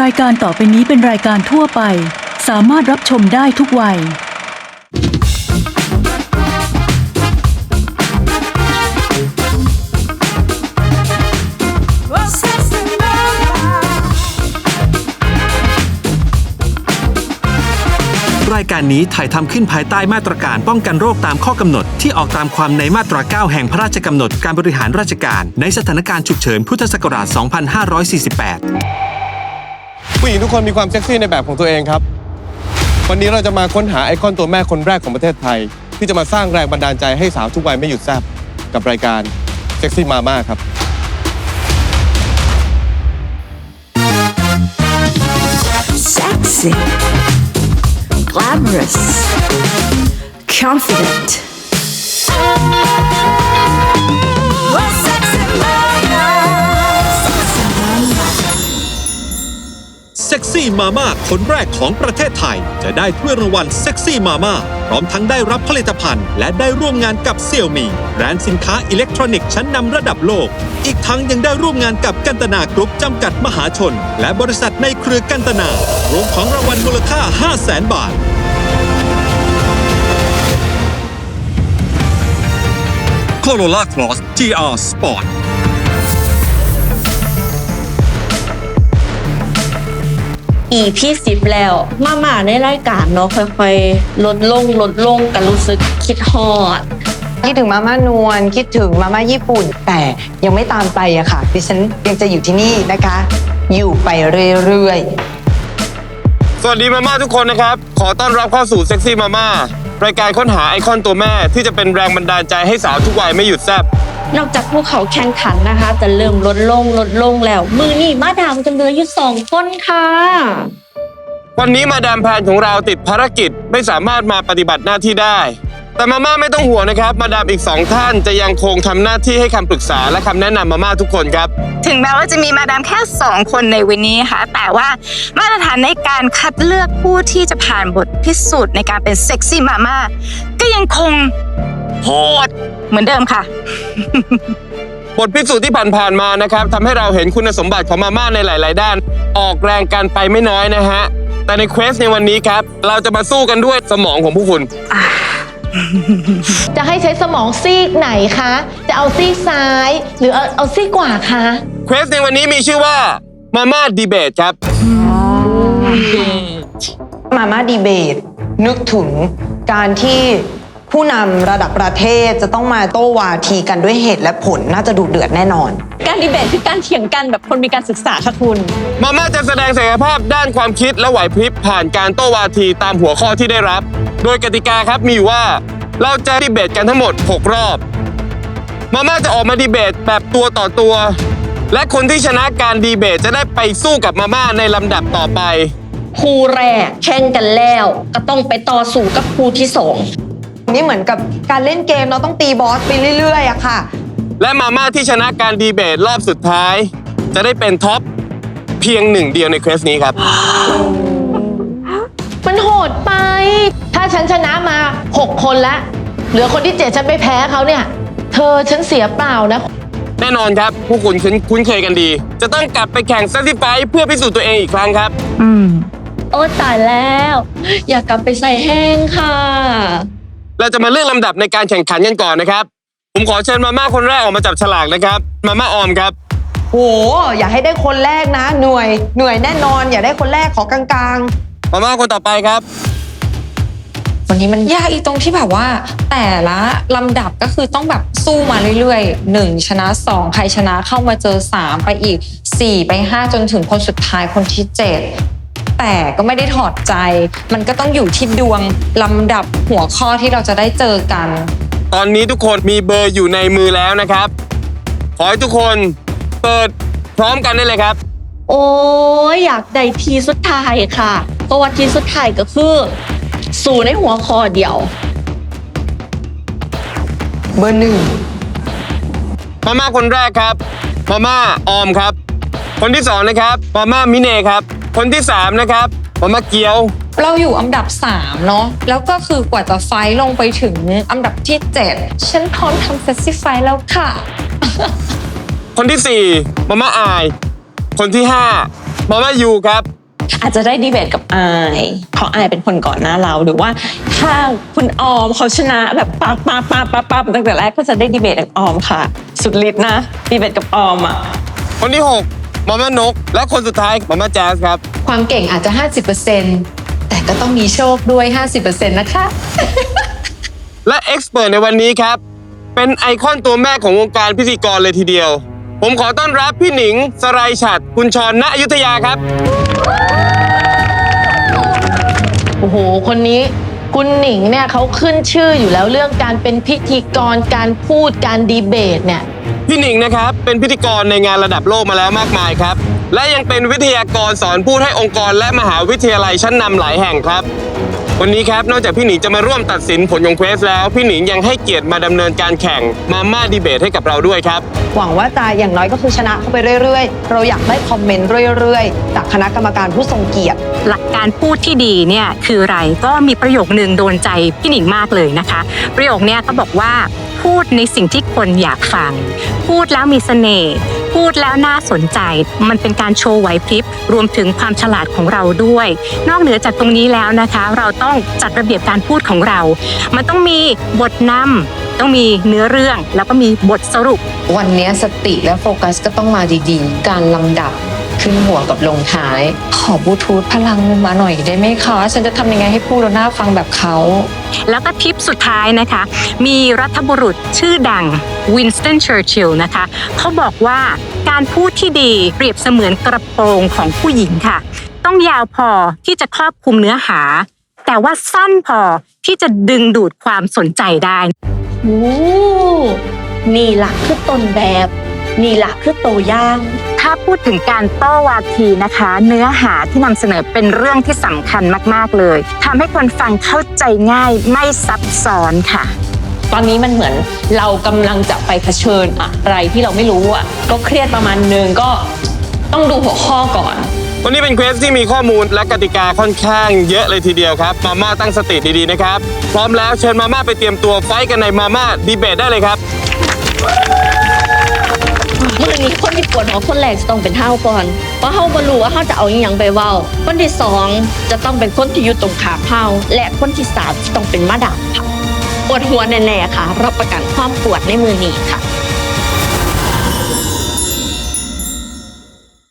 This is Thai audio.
รายการต่อไปนี้เป็นรายการทั่วไป สามารถรับชมได้ทุกวัย รายการนี้ถ่ายทำขึ้นภายใต้มาตรการป้องกันโรคตามข้อกำหนด ที่ออกตามความในมาตรา 9 แห่งพระราชกำหนดการบริหารราชการ ในสถานการณ์ฉุกเฉินพุทธศักราช 2548 ผู้หญิงทุกคนมีความเซ็กซี่ในแบบของตัวเองครับ วันนี้เราจะมาค้นหาไอคอนตัวแม่คนแรกของประเทศไทย ที่จะมาสร้างแรงบันดาลใจให้สาวทุกวัยไม่หยุดแซบกับรายการเซ็กซี่มาม่าครับ sexy, glamorous, confident. ซ็กซี่มาม่าคนแรกของประเทศไทย จะได้ถ้วยรางวัลเซ็กซี่มาม่าพร้อมทั้งได้รับผลิตภัณฑ์ และได้ร่วมงานกับเซี่ยมีแบรนด์สินค้าอิเล็กทรอนิกส์ชั้นนำระดับโลก อีกทั้งยังได้ร่วมงานกับกันตนากรุ๊ปจำกัดมหาชน และบริษัทในเครือกันตนารวมของรางวัลมูลค่า 5 0 0แสนบาท Corolla Cross GR Sport สิบแล้ว มามาในรายการเนาะค่อยๆ ลดลงลดลงกันรู้สึกคิดฮอด คิดถึงมาม่านวลคิดถึงมาม่าญี่ปุ่น แต่ยังไม่ตามไปอะค่ะ ดิฉันยังจะอยู่ที่นี่นะคะ อยู่ไปเรื่อยๆสวัสดีมาม่าทุกคนนะครับ ขอต้อนรับเข้าสู่เซ็กซี่มาม่ารายการค้นหาไอคอนตัวแม่ที่จะเป็นแรงบันดาลใจให้สาวทุกวัยไม่หยุดแซบ นอกจากพวกเขาแข่งขันนะคะ จะเริ่มลดลงลดลงแล้ว มือนี่มาดามจะเหลืออยู่สองคนค่ะ วันนี้มาดามแพนของเราติดภารกิจไม่สามารถมาปฏิบัติหน้าที่ได้ แต่มาม่าไม่ต้องห่วงนะครับ มาดามอีกสองท่านจะยังคงทำหน้าที่ให้คำปรึกษาและคำแนะนำมาม่าทุกคนครับ ถึงแม้ว่าจะมีมาดามแค่ 2 คนในวันนี้ค่ะ แต่ว่ามาตรฐานในการคัดเลือกผู้ที่จะผ่านบทพิสูจน์ในการเป็นเซ็กซี่มาม่าก็ยังคงโหด เหมือนเดิมค่ะ บทพิสูจน์ที่ผ่านๆมานะครับทำให้เราเห็นคุณสมบัติของมาม่าในหลาย ๆ ด้าน ออกแรงกันไปไม่น้อยนะฮะ แต่ในเควสในวันนี้ครับ เราจะมาสู้กันด้วยสมองของผู้คุณ จะให้ใช้สมองซีกไหนคะ จะเอาซีกซ้าย หรือเอาเอาซีกขวาคะ เควสในวันนี้มีชื่อว่ามาม่าดีเบตครับ มาม่าดีเบต นึกถึงการที่ ผู้นำระดับประเทศจะต้องมาโต้วาทีกันด้วยเหตุและผลน่าจะดุเดือดแน่นอน การดีเบตคือการเถียงกันแบบคนมีการศึกษาค่ะคุณ มาม่าจะแสดงศักยภาพด้านความคิดและไหวพริบผ่านการโต้วาทีตามหัวข้อที่ได้รับ โดยกติกาครับมีอยู่ว่า เราจะดีเบตกันทั้งหมด 6 รอบ มาม่าจะออกมาดีเบตแบบตัวต่อตัว และคนที่ชนะการดีเบตจะได้ไปสู้กับมาม่าในลำดับต่อไป คู่แรกแข่งกันแล้ว ก็ต้องไปต่อสู้กับคู่ที่สอง นี่เหมือนกับการเล่นเกมเราต้องตีบอสไปเรื่อยๆอะค่ะ และมาม่าที่ชนะการดีเบตรอบสุดท้าย จะได้เป็นท็อปเพียงหนึ่งเดียวในเควสนี้ครับ มันโหดไป ถ้าฉันชนะมา 6 คนแล้ว เหลือคนที่เจ็ดฉันไปแพ้เขาเนี่ย เธอฉันเสียเปล่านะ แน่นอนครับผู้คุณคุ้นคุ้นเคยกันดี จะต้องกลับไปแข่งซัตติไฟเพื่อพิสูจน์ตัวเองอีกครั้งครับอืมโอ้ตายแล้ว อยากกลับไปใส่แห้งค่ะ เราจะมาเลือกลำดับในการแข่งขันกันก่อนนะครับ ผมขอเชิญมาม่าคนแรกออกมาจับฉลากนะครับ มาม่าออมครับ โห อย่าให้ได้คนแรกนะเหนื่อยเหนื่อยแน่นอน อย่าได้คนแรกขอกลางมาม่าคนต่อไปครับ วันนี้มันยากอีตรงที่แบบว่า แต่ละลำดับก็คือต้องแบบสู้มาเรื่อยๆหนึ่งชนะสองใครชนะเข้ามาเจอสามไปอีกสี่ไปห้าจนถึงคนสุดท้ายคนที่เจ็ด แต่ก็ไม่ได้ถอดใจ มันก็ต้องอยู่ที่ดวงลำดับหัวข้อที่เราจะได้เจอกัน ตอนนี้ทุกคนมีเบอร์อยู่ในมือแล้วนะครับ ขอให้ทุกคนเปิดพร้อมกันได้เลยครับ โอ้ยอยากได้ทีสุดท้ายค่ะเพราะว่าทีสุดท้ายก็คือสู่ในหัวคอเดียวๆเบอร์หนึ่งมาม่าคนแรกครับมาม่าออมครับ คนที่สองนะครับมาม่ามิเน่ครับ คนที่สามนะครับมาม่าเกี๊ยวเราอยู่อันดับ 3 เนาะแล้วก็คือกว่าจะไฟท์ลงไปถึงอันดับที่ 7 ฉันพร้อมทำเฟสติไฟแล้วค่ะ คนที่สี่มาม่าอาย คนที่ห้ามาม่ายูครับ อาจจะได้ดีเบตกับอายเพราะอายเป็นคนก่อนหน้าเราหรือว่าถ้าคุณออมเขาชนะแบบปั๊บปั๊บปั๊บปั๊บปั๊บตั้งแต่แรกก็จะได้ดีเบตกับออมค่ะ สุดฤทธิ์นะดีเบตกับออมอะคนที่ 6 มาม่านก และคนสุดท้ายมาม่าแจ๊สครับ ความเก่งอาจจะ 50%แต่ก็ต้องมีโชคด้วย 50%นะคะ และเอ็กซ์เพรสในวันนี้ครับ เป็นไอคอนตัวแม่ของวงการพิธีกรเลยทีเดียว ผมขอต้อนรับพี่หนิง สไรฉัดคุณชรณอยุธยาครับ โอ้โห คนนี้คุณหนิงเนี่ยเขาขึ้นชื่ออยู่แล้วเรื่องการเป็นพิธีกรการพูดการดีเบตเนี่ย พี่หนิงนะครับเป็นพิธีกรในงานระดับโลกมาแล้วมากมายครับ และยังเป็นวิทยากรสอนพูดให้องค์กรและมหาวิทยาลัยชั้นนำหลายแห่งครับ วันนี้ครับนอกจากพี่หนิงจะมาร่วมตัดสินผลของเควสแล้ว พี่หนิงยังให้เกียรติมาดำเนินการแข่งมาม่าดีเบตให้กับเราด้วยครับ หวังว่าจะอย่างน้อยก็คือชนะเข้าไปเรื่อยๆ เราอยากได้คอมเมนต์เรื่อยๆ จากคณะกรรมการผู้ทรงเกียรติ หลักการพูดที่ดีเนี่ยคืออะไรก็มีประโยคนึงโดนใจพี่หนิงมากเลยนะคะ ประโยคเนี้ยเขาบอกว่า พูดในสิ่งที่คนอยากฟัง พูดแล้วมีเสน่ห์พูดแล้วน่าสนใจ มันเป็นการโชว์ไหวพริบ รวมถึงความฉลาดของเราด้วย นอกเหนือจากตรงนี้แล้วนะคะ เราต้องจัดระเบียบการพูดของเรา มันต้องมีบทนำต้องมีเนื้อเรื่อง แล้วก็มีบทสรุป วันนี้สติและโฟกัสก็ต้องมาดีๆ การลำดับ ขึ้นหัวกับลงท้าย ขอบลูทูธพลังมาหน่อยได้ไหมคะ ฉันจะทำยังไงให้พูดแล้วน่าฟังแบบเขา แล้วก็ทิปสุดท้ายนะคะ มีรัฐบุรุษชื่อดังวินสตันเชอร์ชิลนะคะ เขาบอกว่าการพูดที่ดีเปรียบเสมือนกระโปรงของผู้หญิงค่ะ ต้องยาวพอที่จะครอบคลุมเนื้อหา แต่ว่าสั้นพอที่จะดึงดูดความสนใจได้ โอ้นี่หลักคือต้นแบบ นี่หลักคือตัวอย่าง ถ้าพูดถึงการโต้วาทีนะคะ เนื้อหาที่นำเสนอเป็นเรื่องที่สำคัญมาก ๆ เลยทำให้คนฟังเข้าใจง่ายไม่ซับซ้อนค่ะ ตอนนี้มันเหมือนเรากำลังจะไปเผชิญอะไรที่เราไม่รู้อะก็เครียดประมาณนึงก็ต้องดูหัวข้อก่อนวันนี้เป็นเควสที่มีข้อมูลและกติกาค่อนข้างเยอะเลยทีเดียวครับ มาม่าตั้งสติดีๆนะครับ พร้อมแล้วเชิญมาม่าไปเตรียมตัวไฟท์กันในมาม่าดีเบตได้เลยครับ มื่อนี้คนที่ปวดหัวคนแรกจะต้องเป็นเฮาก่อน เพราะเฮาบ่รู้ว่าเฮาจะเอาอหยังไปเว้า คนที่สองจะต้องเป็นคนที่อยู่ตรงขามเฮาและคนที่สามจะต้องเป็นมาดามค่ะปวดหัวแน่ๆค่ะ รับประกันความปวดในมือนี้ค่ะ